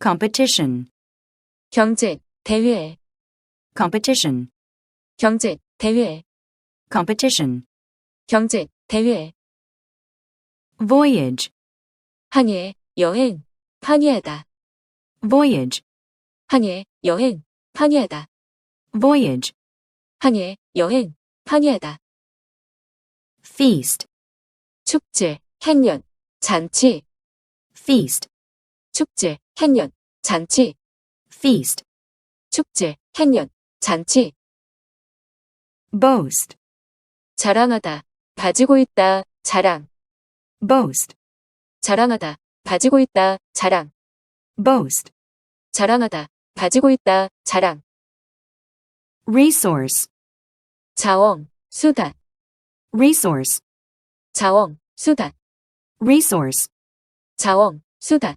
competition, 경쟁, 대회, competition, 경쟁, 대회, competition, 경쟁, 대회, voyage, 항해, 여행, 판이하다, voyage, 항해, 여행, 판이하다, voyage, 항해, 여행, 판이하다, feast, 축제, 행년, 잔치, feast, 축제, 행년, 잔치, feast, 축제, 행년, 잔치, boast, 자랑하다, 가지고 있다, 자랑, boast, 자랑하다, 가지고 있다, 자랑, boast, 자랑하다, 가지고 있다, 자랑, resource, 자원, 수단, resource, 자원, 수단, resource, 자원, 수단,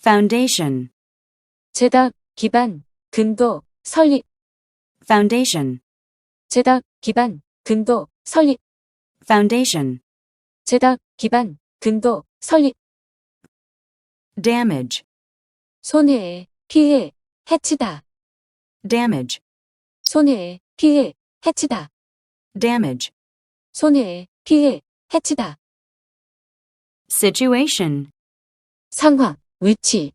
foundation, 제답, 기반, 근도, 설립, foundation, 제답, 기반, 근도, 설립, foundation, 제답, 기반, 근도, 설립, damage, 손해에, 피해, 해치다, damage, 손해에, 피해, 해치다, damage, 손해에, 피해, 해치다, situation, 상황, 위치,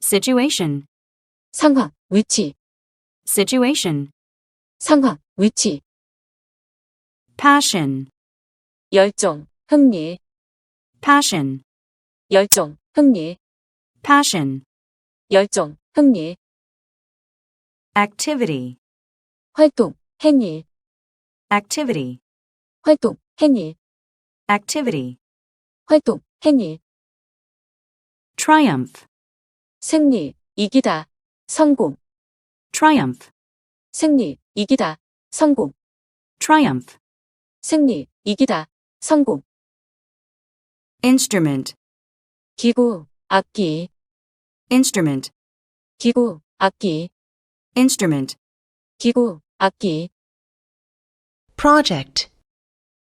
situation, 상황, 위치, situation, 상황, 위치, passion, 열정, 흥미, passion, 열정, 흥미, passion, 열정, 흥미, activity, 활동, 행위, activity, 활동, 행위, activity, 활동, 행위, triumph, 승리, 이기다, 성공, triumph, 승리, 이기다, 성공, triumph, 승리, 이기다, 성공, instrument, 기구, 악기, instrument, 기구, 악기, instrument, 기구, 악기, project,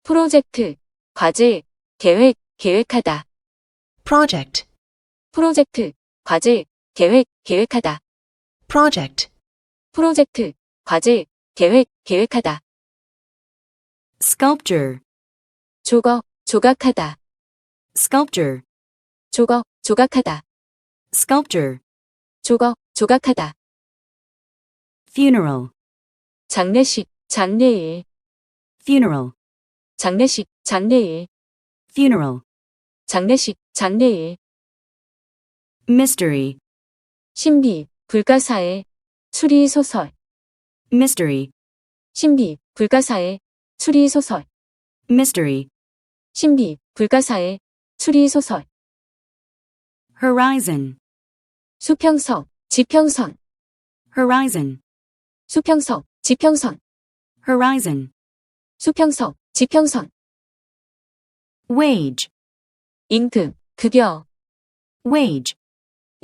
프로젝트, 과제, 계획, 계획하다, project, 프로젝트, 과제, 계획, 계획하다, project, 프로젝트, 과제, 계획, 계획하다, sculpture, 조각, 조각하다, sculpture, 조각, 조각하다, sculpture, 조각, 조각하다, funeral, 장례식, 장례일, funeral, 장례식, 장례일, funeral, 장례식, 장례일, mystery, 신비, 불가사의, 추리소설, mystery, 신비, 불가사의, 추리소설, mystery, 신비, 불가사의, 추리소설, horizon, 수평성, 지평선, horizon, 수평성, 지평선, horizon, 수평성, 지평선, wage, 임금, 급여, wage,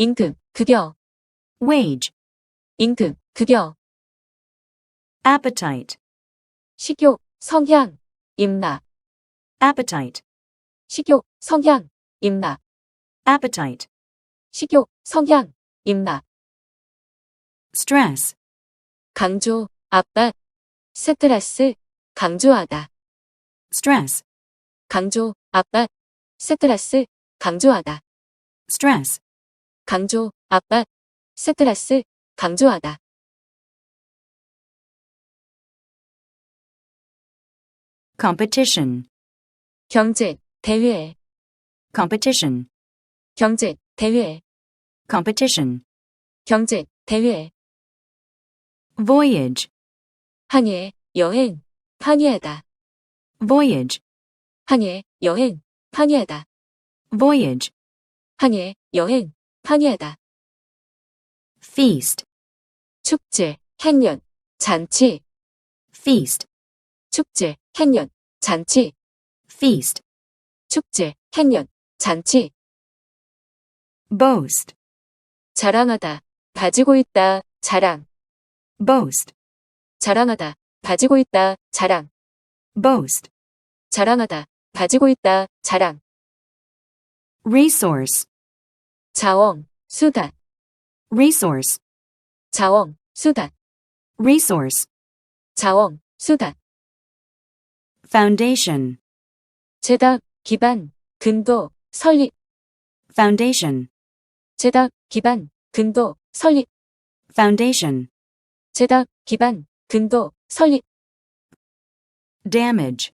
임금, 급여, wage, 임금, 급여, appetite, 식욕, 성향, 임나, appetite, 식욕, 성향, 임나, appetite, 식욕, 성향, 임나, stress, 강조, 압박, 스트레스, 강조하다, stress, 강조, 압박, 스트레스, 강조하다, stress, 강조, 압박, 스트레스, 강조하다, competition, 경쟁, 대회, competition, 경쟁, 대회, competition, 경쟁, 대회, voyage, 항해, 여행, 판이하다, voyage, 항해, 여행, 판이하다, voyage, 항해, 여행, 판이하다, feast, 축제, 행년, 잔치, feast, 축제, 행년, 잔치, feast, 축제, 행년, 잔치, boast, 자랑하다, 가지고 있다, 자랑, boast, 자랑하다, 가지고 있다, 자랑, boast, 자랑하다, 가지고 있다, 자랑, resource, 자원, 수단, resource, 자원, 수단, resource, 자원, 수단, foundation, 재단, 기반, 근도, 설립, foundation, 재단, 기반, 근도, 설립, foundation, 재단, 기반, 근도, 설립, damage,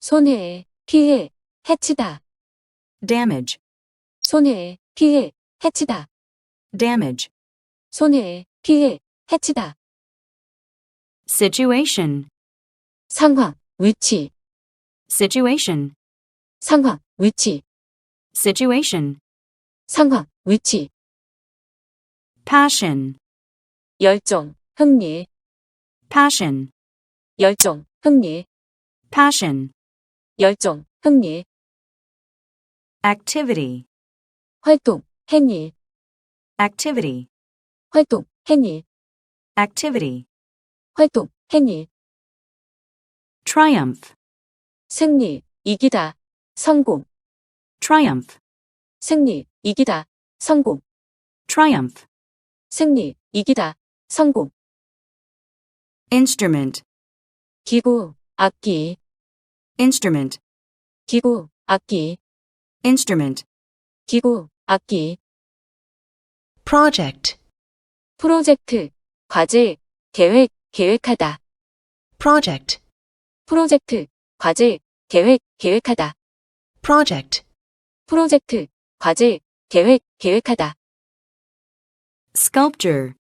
손해, 피해, 해치다, damage, 손해, 피해, 해치다, damage, 손해, 피해, 해치다, situation, 상황, 위치, situation, 상황, 위치, situation, 상황, 위치, passion, 열정, 흥미, passion, 열정, 흥미, passion, 열정, 흥미, activity, 활동, 행위, activity, 활동, 행위, activity, 활동, 행위, triumph, 승리, 이기다, 성공, triumph, 승리, 이기다, 성공, triumph, 승리, 이기다, 성공, instrument, 기구, 악기, instrument, 기구, 악기, instrument, 기구, 악기, project, 프로젝트, 과제, 계획, 계획하다, project, 프로젝트, 과제, 계획, 계획하다, project, 프로젝트, 과제, 계획, 계획하다, sculpture,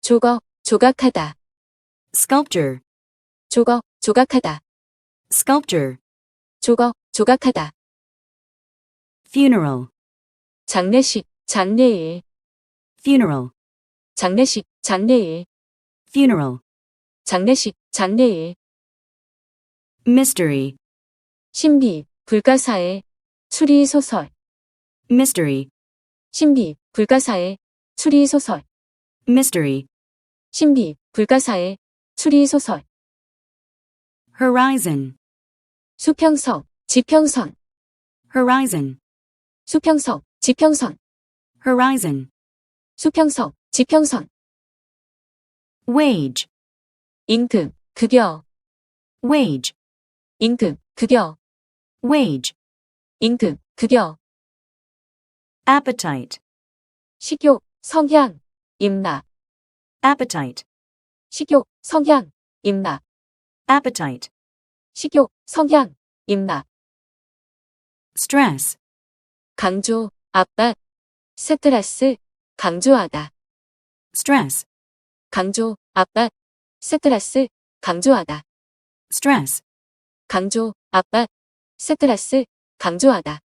조각, 조각하다, sculpture, 조각, 조각하다, sculpture, 조각, 조각하다, funeral, 장례식, 장례일, funeral, 장례식, 장례일, funeral, 장례식, 장례일, mystery, 신비, 불가사의, 추리 소설, mystery, 신비, 불가사의, 추리 소설, mystery, 신비, 불가사의, 추리 소설, horizon, 수평선, 지평선, horizon, 수평선, 지평선, horizon, 수평선, 지평선, wage, 임금, 급여, wage, 임금, 급여, wage, 임금, 급여, appetite, 식욕, 성향, 임나, appetite, 식욕, 성향, 임나, appetite, 식욕, 성향, 임나, stress, 강조, 압박, 스트레스, 강조하다, stress, 강조, 압박, 스트레스, 강조하다, stress, 강조, 압박, 스트레스, 강조하다,